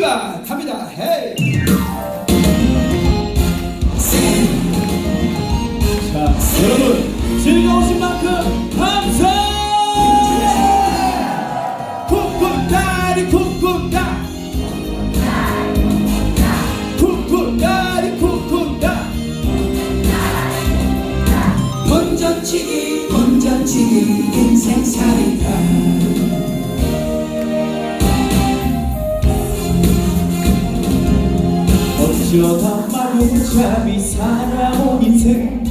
对吧？他。 어쩌다 마구잡이 살아온 인생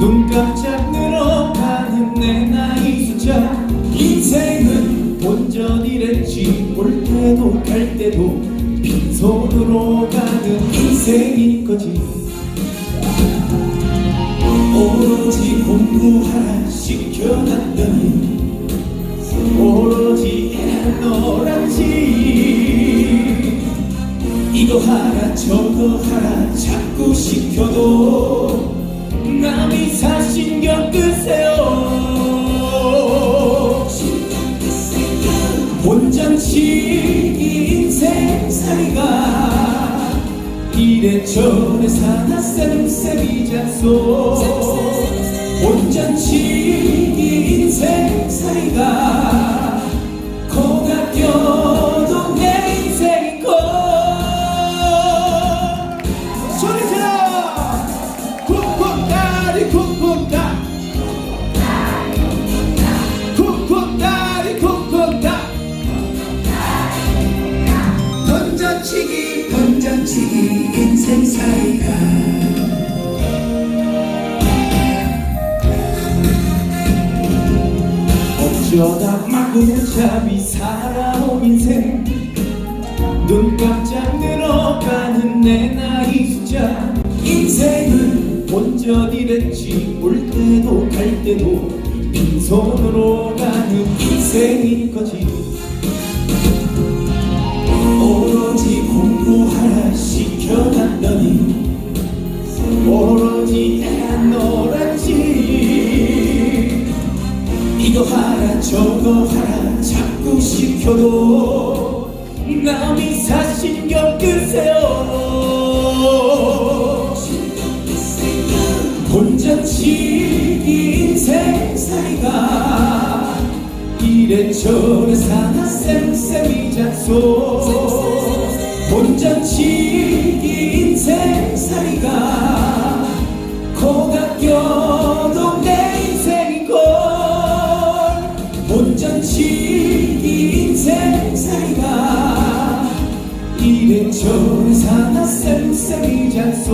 눈 깜짝 늘어가는 내 나이 숫자. 인생은 본전이랬지 올 때도 갈 때도 빈손으로 가는 인생인 거지. 오로지 공부하라 시켜놨더니 오로지 애놀았지 이거 하라 저거 하라 자꾸 시켜도 남이 사 신경 끄세요. 본전치기 인생살이가 이래저래 사나 쌤쌤이자소. 본전치기 인생살이가 본전치기 인생살이다 어쩌다 마구잡이 살아온 인생. 눈 깜짝 늘어가는 내 나이 숫자. 인생은 본전이랬지 올 때도 갈 때도 빈손으로 가는 인생인 거지 이래저래 사나 쌤쌤이자소. 본전치기 인생살이가 코가 껴도 내 인생이고. 본전치기 인생살이가 이래저래 사나 쌤쌤이자소.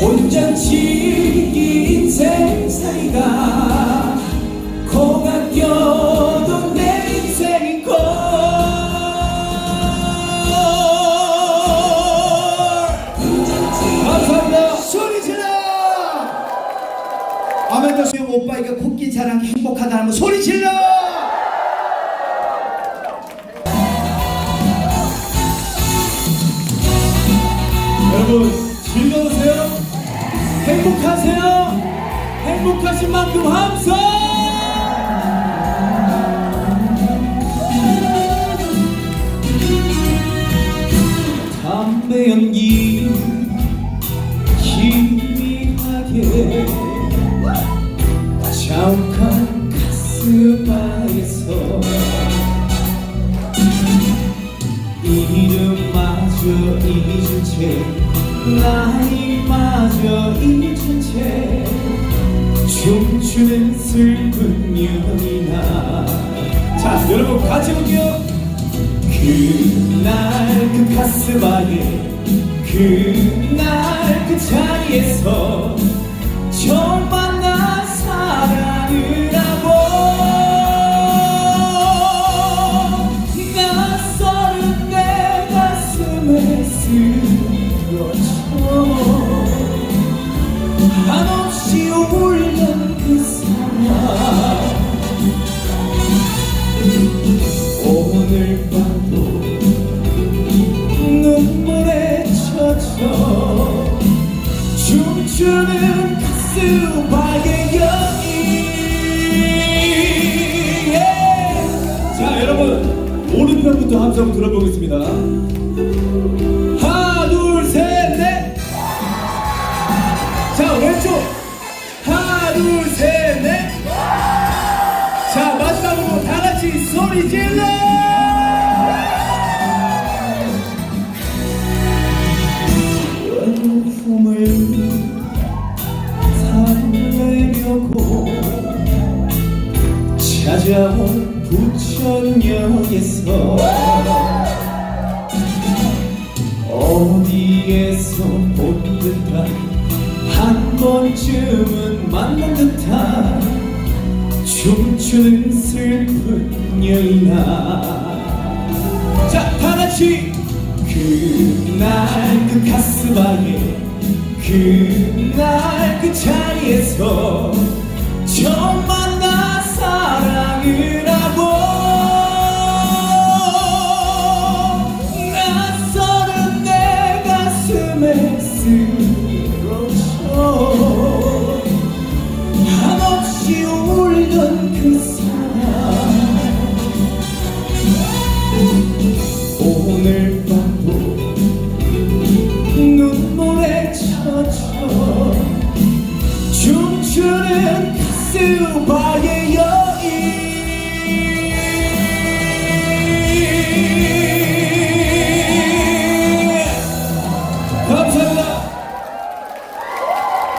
본전치기 아멘더 수영 오빠에게 코끼리 사랑 행복하다는 거 소리 질러! 여러분 즐거우세요? 행복하세요? 행복하신 만큼 함성! 담배 연기 가슴바에서 이름마저 잊은 채 나이마저 잊은 채 춤추는 슬픈 년이나. 자 여러분 같이 볼게요. 그날 그 가슴 안에 그날 그 자리에서 한없이 울던 그 사람. 오늘 밤도 눈물에 젖어 춤추는 가슴바의 여인. 예. 자 여러분 오른편부터 함성 들어보겠습니다. 왼쪽. 하나, 둘, 셋, 넷. 자, 마지막으로 다 같이 소리 질러! 외로움을 살려고 찾아온 부천역에서 어디에서 본 듯한 한 번쯤은 만난 듯한 춤추는 슬픈 여인아. 자 다 같이 그날 그 가슴아에 그날 그 자리에서 처음 You.